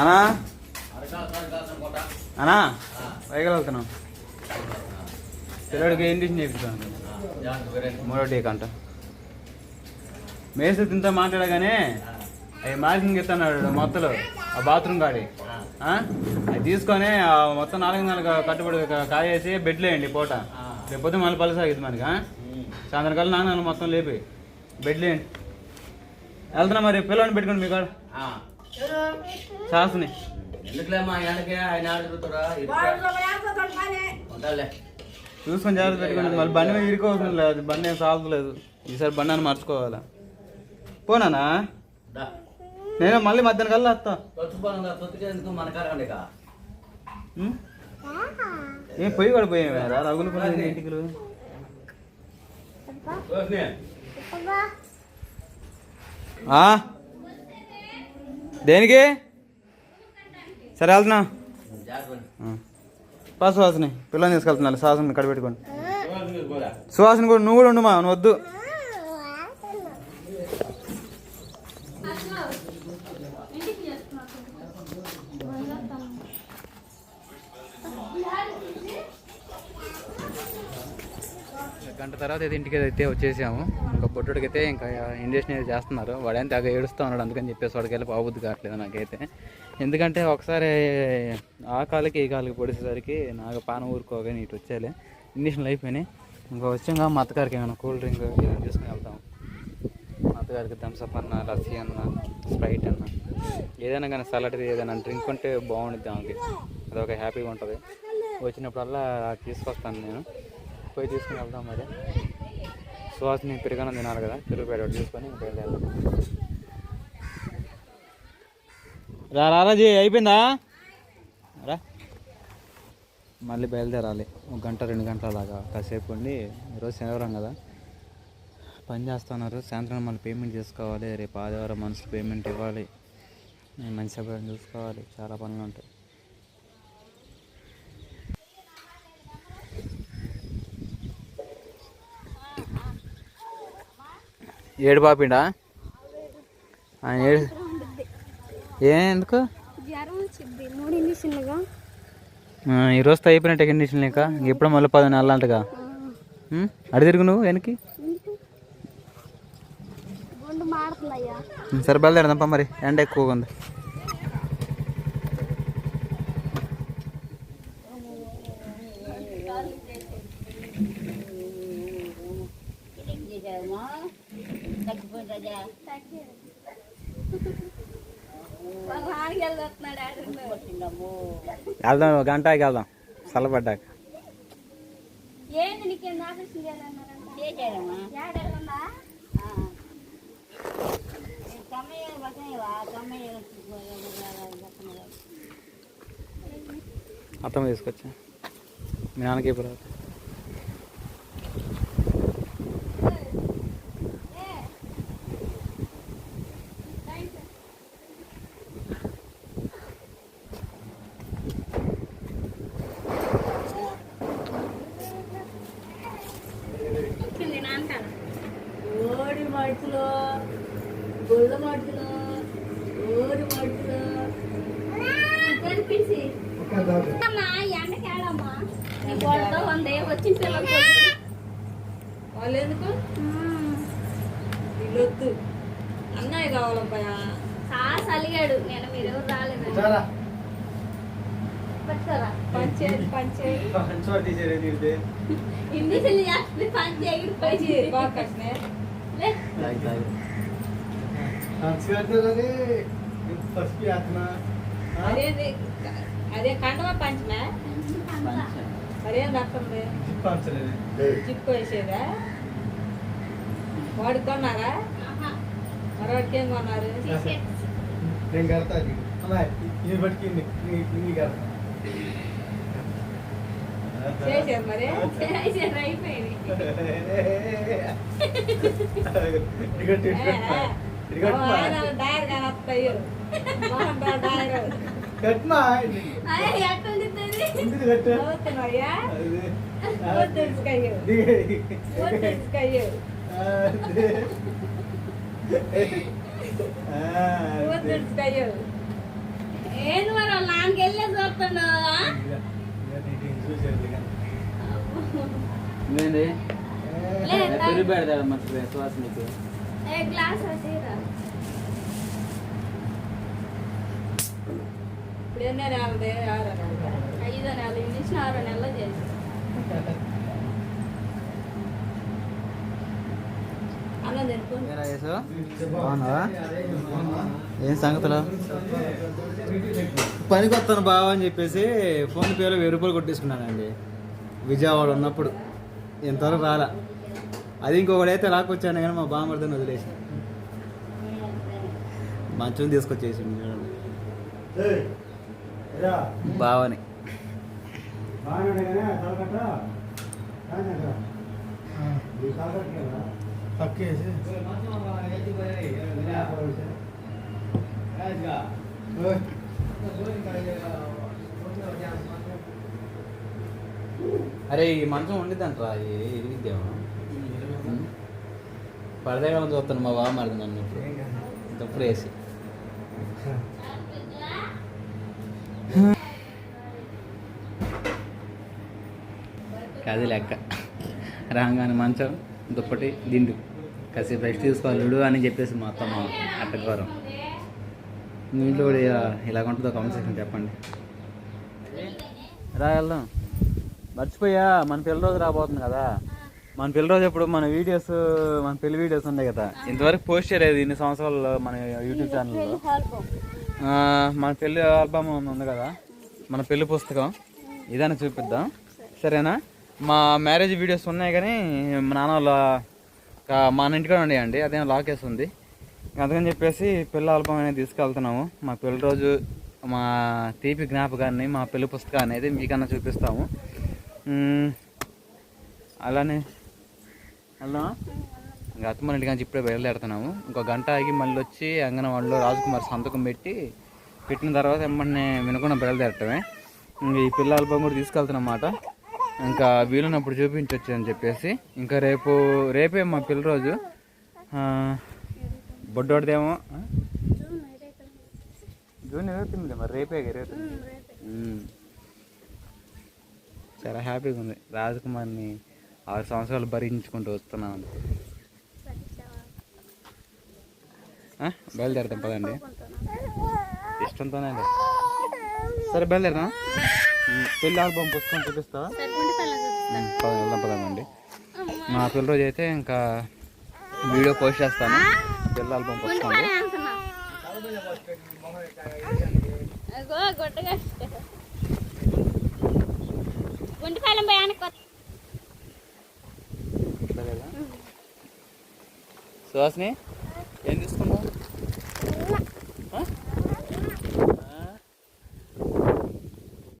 అనా అనా పైగలుగుతున్నాం పిల్లడికి ఏం డిషన్ చేపిస్తాను? మూడో టీ కంట. మేసి తింతా మాట్లాడగానే అవి మార్కింగ్ ఇస్తున్నాడు మొత్తలు ఆ బాత్రూమ్ కాడి. అది తీసుకొని ఆ మొత్తం నాలుగు నాలుగు కట్టుబడి కాయేసి బెడ్లు వేయండి పూట. రేపొద్దు మళ్ళీ పలసాగిద్ది మనకి సాయంత్రం కల్లా నాన్న మొత్తం లేపి బెడ్లు వేయండి. వెళ్తున్నా మరి పిల్లల్ని పెట్టుకోండి మీ కాడ. శాస్త్రని. ఎందుకులేమ్మా ఆయనకే ఆయన చూసుకొని జాగ్రత్త పెట్టుకోండి. మళ్ళీ బండి మీద ఇరుకోవాల్సిన లేదు. బండి ఏం సాగుతలేదు. ఈసారి బండి అని మర్చిపోవాలా పోనానా నేను మళ్ళీ మధ్యాహ్నం కల్లా వస్తా? ఏం పొయ్యి కూడా పోయారా రగులు పడి ఇంటికి? దేనికి? సరే వెళ్తున్నా. పా సుహాసిని పిల్లని తీసుకెళ్తున్నా సుహాసిని కడ పెట్టుకోండి సుహాసిని కూడా నువ్వు కూడా ఉండు మా నువ్వు వద్దు. గంట తర్వాత అయితే ఇంటికి అయితే వచ్చేసాము. ఇంకా పొట్టుడికి అయితే ఇంకా ఇంజక్షన్ అయితే చేస్తున్నారు. వాడేం తెగ ఏడుస్తూ ఉన్నాడు. అందుకని చెప్పేసి వాడికి వెళ్ళి బాగుద్ది కావట్లేదు నాకైతే. ఎందుకంటే ఒకసారి ఆ కాలుకి ఈ కాలుకి పొడిసేసరికి నాకు పాన ఊరుకోగానే ఇటు వచ్చేలే ఇంజక్షన్లు అయిపోయినాయి. ఇంకా వచ్చాక మా అత్తగారికి ఏమైనా కూల్ డ్రింక్ తీసుకుని వెళ్తాం మా అత్తగారికి థమ్స్అప్ అన్న లస్సీ అన్న స్ప్రైట్ అన్న ఏదైనా కానీ సలాడ్ది ఏదైనా డ్రింక్ ఉంటే బాగుంటుంది ఆమెకి. అదొక హ్యాపీగా ఉంటుంది. వచ్చినప్పుడల్లా తీసుకొస్తాను నేను. పోయి తీసుకుని వెళ్దాం మరి. సువాసని పెరుగనం తినాలి కదా పెరుగు పేడ తీసుకొని బయలుదేరాలి. రా రారాజీ అయిపోయిందా? రా. మళ్ళీ బయలుదేరాలి. ఒక గంట రెండు గంటల దాకా కాసేపు ఉండి ఈరోజు శనివారం కదా. పని చేస్తున్నారు సాయంత్రం మళ్ళీ పేమెంట్ చేసుకోవాలి. రేపు ఆదివారం మనుషులు పేమెంట్ ఇవ్వాలి. మంచి సమయం చూసుకోవాలి. చాలా పనులు ఉంటాయి. ఏడు పాపిండా? ఏ ఎందుకు? రోజుతో అయిపోయిన కండిషన్ లేక ఎప్పుడు మళ్ళీ పది నెలలు అంటగా? అడి తిరుగు నువ్వు వెనక్కి. సరే బయలుదేరదాంపా మరి. ఎండ ఎక్కువగా ఉంది. వెళ్దాం ఒక గంట ఆగి వెళ్దాం చల్లబడ్డాక. అత్తమ్మ తీసుకొచ్చా మీ నాన్నకి ఇప్పుడు ఓడి మడుపులో గొల్ల మడుపులో ఓడి మడుపులో కనిపించి ఎండకేడమ్మా నీ గొడవ ఉంది వచ్చిన పిల్లలు వాళ్ళు ఎందుకు వీళ్ళొద్దు. అన్నయ్య కావాలబ్బాయా సాస్ అలిగాడు. నేను మీరు ఎవరు రాలేదు? పంచేది ఇండిషన్ చేస్తే పని చేయడు అదే కండవా పంచమే? మరేం దక్కంది చిక్కు వేసేదా? వాడికి కొన్నారా? మరొకటి ఏం కొన్నారు? నేను కడతా ఇది బట్టి చేసారు మరి? అయిపోయింది. డైర్ కానీ వస్తాయి కట్మా? కట్టు? మరి చూస్తుండో ఏంది? పెరుగు పెడతాడు మర్చిపోయా సువాస నీకు? ఐదో నెల నుంచి ఆరో నెలలు చేసి ఏం సంగతులు? పనికి వస్తాను బావ అని చెప్పేసి ఫోన్ పేలో వెయ్యి రూపాయలు కొట్టేసుకున్నానండి. విజయవాడ ఉన్నప్పుడు. ఇంతవరకు రాలా. అది ఇంకొకడైతే రాకొచ్చాను కానీ మా బామ్మర్దని వదిలేసి మంచం తీసుకొచ్చేసి బావని. అరే ఈ మంచం ఉండిద్దంటరా ఇరిగిద్దేమో పడదేగా చూస్తాను మా బామ్మర్ది నన్ను ఇప్పుడు. తప్పుడు వేసి. అది లెక్క. రాగానే మంచం దుప్పటి దిండు. కాసేపు రెస్ట్ తీసుకోవాలి అని చెప్పేసి మా అత్తమ్మ అట్టగారం మీ ఇంట్లో కూడా ఇలా- ఇలాగ ఉంటుందో కామెంట్ సెక్షన్ చెప్పండి. రా వెళ్దాం. మర్చిపోయా మన పెళ్ళి రోజు రాబోతుంది కదా. మన పెళ్ళి రోజు ఎప్పుడు మన వీడియోస్ మన పెళ్ళి వీడియోస్ ఉన్నాయి కదా. ఇంతవరకు పోస్ట్ చేయలేదు ఇన్ని సంవత్సరాల్లో మన యూట్యూబ్ ఛానల్లో ఆ, మన పెళ్ళి ఆల్బమ్ ఉంది కదా. మన పెళ్ళి పుస్తకం. ఇదని చూపిద్దాం. సరేనా? మా మ్యారేజ్ వీడియోస్ ఉన్నాయి కానీ మా నాన్న వాళ్ళ మన ఇంటికాడ ఉండేయండి అదేం లాక్ వేసి ఉంది. అందుకని చెప్పేసి పిల్ల ఆల్బమ్ అనేది తీసుకెళ్తున్నాము. మా పెళ్ళి రోజు మా తీపి జ్ఞాపకాన్ని మా పెళ్ళి పుస్తకాన్ని అనేది మీకన్నా చూపిస్తాము. అలానే వెళ్దామా ఇంకా అత్తమ్మ ఇంటికి నుంచి ఇప్పుడే బయలుదేరుతున్నాము. ఇంకో గంట ఆగి మళ్ళీ వచ్చి అంగనవాడిలో రాజకుమార్ సంతకం పెట్టి పెట్టిన తర్వాత వెంబడినే వినకుండా బయలుదేరటమే. ఈ పిల్ల ఆల్బమ్ కూడా తీసుకెళ్తున్నమాట ఇంకా వీలున్నప్పుడు చూపించవచ్చు అని చెప్పేసి. ఇంకా రేపు రేపే మా పిల్ల రోజు. ఆ, బొడ్డోడిదేమో? జూన్ ఇరవై తొమ్మిది మరి రేపే ఇరవై తొమ్మిది. చాలా హ్యాపీగా ఉంది. రాజకుమార్ని ఆరు సంవత్సరాలు భరించుకుంటూ వస్తున్నాను? బయలుదేరుతాం పదండి. ఇష్టంతోనే. సరే బయలుదేరా పెళ్ళి ఆల్బమ్ పుస్తకం చూపిస్తావా? వెళ్దాం పదామండి. మా పెళ్ళి రోజు అయితే ఇంకా వీడియో పోస్ట్ చేస్తాను. పెళ్ళి ఆల్బమ్ పుస్తకం సుహాస్ని? ఏం తీసుకున్నావు